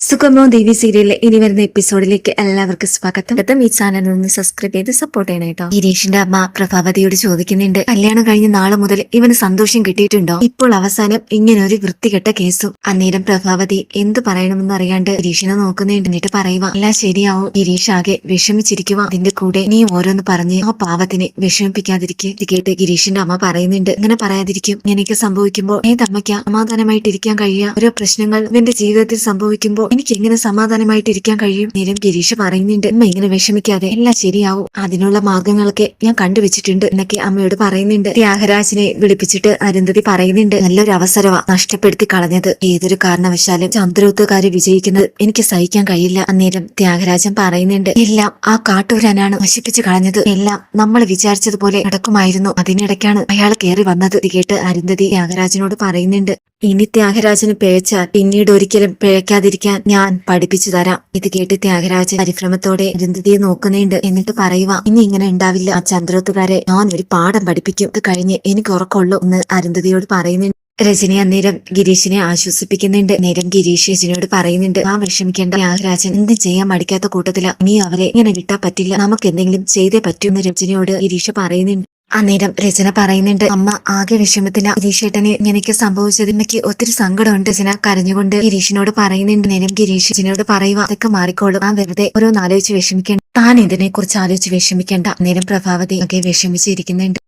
സുഗമോ ദേവി സീരിയലിലെ ഇനി വരുന്ന എപ്പിസോഡിലേക്ക് എല്ലാവർക്കും സ്വാഗതം. ഈ ചാനൽ ഒന്ന് സബ്സ്ക്രൈബ് ചെയ്ത് സപ്പോർട്ട് ചെയ്യണം കേട്ടോ ഗിരീഷിന്റെ അമ്മ പ്രഭാവതിയോട് ചോദിക്കുന്നുണ്ട് കല്യാണം കഴിഞ്ഞ നാളെ മുതൽ ഇവന് സന്തോഷം കിട്ടിയിട്ടുണ്ടോ? ഇപ്പോൾ അവസാനം ഇങ്ങനെ ഒരു വൃത്തികെട്ട കേസും. അന്നേരം പ്രഭാവതി എന്ത് പറയണമെന്ന് അറിയാണ്ട് ഗിരീഷിനെ നോക്കുന്നുണ്ട്. എന്നിട്ട് പറയുക എല്ലാം ശരിയാവും. ഗിരീഷ് ആകെ വിഷമിച്ചിരിക്കുക അതിന്റെ കൂടെ നീ ഓരോന്ന് പറഞ്ഞ് ആ പാവത്തിനെ വിഷമിപ്പിക്കാതിരിക്കുക ഇത് കേട്ട് ഗിരീഷിന്റെ അമ്മ പറയുന്നുണ്ട് ഇങ്ങനെ പറയാതിരിക്കും. ഇങ്ങനെയൊക്കെ സംഭവിക്കുമ്പോൾ ഏതമ്മയ്ക്ക് സമാധാനമായിട്ടിരിക്കാൻ കഴിയുക ഓരോ പ്രശ്നങ്ങൾ ഇവന്റെ ജീവിതത്തിൽ സംഭവിക്കുമ്പോൾ എനിക്ക് എങ്ങനെ സമാധാനമായിട്ട് ഇരിക്കാൻ കഴിയും? നേരം ഗിരീഷ് പറയുന്നുണ്ട് അമ്മ ഇങ്ങനെ വിഷമിക്കാതെ എല്ലാം ശരിയാവും. അതിനുള്ള മാർഗങ്ങളൊക്കെ ഞാൻ കണ്ടുവച്ചിട്ടുണ്ട് എന്നൊക്കെ അമ്മയോട് പറയുന്നുണ്ട്. ത്യാഗരാജിനെ വിളിപ്പിച്ചിട്ട് അരുന്ധതി പറയുന്നുണ്ട് നല്ലൊരു അവസരമാ നഷ്ടപ്പെടുത്തി കളഞ്ഞത്. ഏതൊരു കാരണവശാലും ചന്ദ്രോത്തുകാര് വിജയിക്കുന്നത് എനിക്ക് സഹിക്കാൻ കഴിയില്ല അന്നേരം ത്യാഗരാജൻ പറയുന്നുണ്ട്. എല്ലാം ആ കാട്ടൂരാനാണ് നശിപ്പിച്ചു കളഞ്ഞത്. എല്ലാം നമ്മൾ വിചാരിച്ചതുപോലെ നടക്കുമായിരുന്നു. അതിനിടയ്ക്കാണ് അയാൾ കയറി വന്നത് കേട്ട് അരുന്ധതി ത്യാഗരാജനോട് പറയുന്നുണ്ട്. ഇനി ത്യാഗരാജന് പിഴച്ചാൽ പിന്നീട് ഒരിക്കലും പിഴയ്ക്കാതിരിക്കാൻ ഞാൻ പഠിപ്പിച്ചു തരാം. ഇത് കേട്ട് ത്യാഗരാജൻ പരിഭ്രമത്തോടെ അരുന്ധതിയെ നോക്കുന്നുണ്ട്. എന്നിട്ട് പറയുക ഇനി ഇങ്ങനെ ഉണ്ടാവില്ല. ആ ചന്ദ്രോത്തുകാരെ ഞാൻ ഒരു പാഠം പഠിപ്പിക്കും. ഇത് കഴിഞ്ഞ് എനിക്ക് ഉറക്കമുള്ളൂ എന്ന് അരുന്ധതിയോട് പറയുന്നുണ്ട് രജനി അന്നേരം ഗിരീഷിനെ ആശ്വസിപ്പിക്കുന്നുണ്ട്. നേരം ഗിരീഷ് രജനിയോട് പറയുന്നുണ്ട് ആ വിഷമിക്കേണ്ട ത്യാഗരാജൻ. എന്ത് ചെയ്യാൻ മടിക്കാത്ത കൂട്ടത്തില. നീ അവരെ ഇങ്ങനെ വിട്ടാ പറ്റില്ല. നമുക്ക് എന്തെങ്കിലും ചെയ്തേ പറ്റൂ എന്ന് രജനിയോട് ഗിരീഷ് പറയുന്നുണ്ട്. അന്നേരം രചന പറയുന്നുണ്ട്. അമ്മ ആകെ വിഷമത്തില. ഗിരീഷേട്ടന് ഇങ്ങനെയൊക്കെ സംഭവിച്ചത് എനിക്ക് ഒത്തിരി സങ്കടമുണ്ട്. രചന കരഞ്ഞുകൊണ്ട് ഗിരീഷിനോട് പറയുന്നുണ്ട്. നേരം ഗിരീഷ് രചനയോട് പറയുക അതൊക്കെ മാറിക്കോളും. ആ വെറുതെ ഓരോന്നാലോചിച്ച് വിഷമിക്കേണ്ട. താൻ ഇതിനെ കുറിച്ച് ആലോചിച്ച് വിഷമിക്കേണ്ട. നേരം പ്രഭാവതി ഒക്കെ വിഷമിച്ചിരിക്കുന്നുണ്ട്.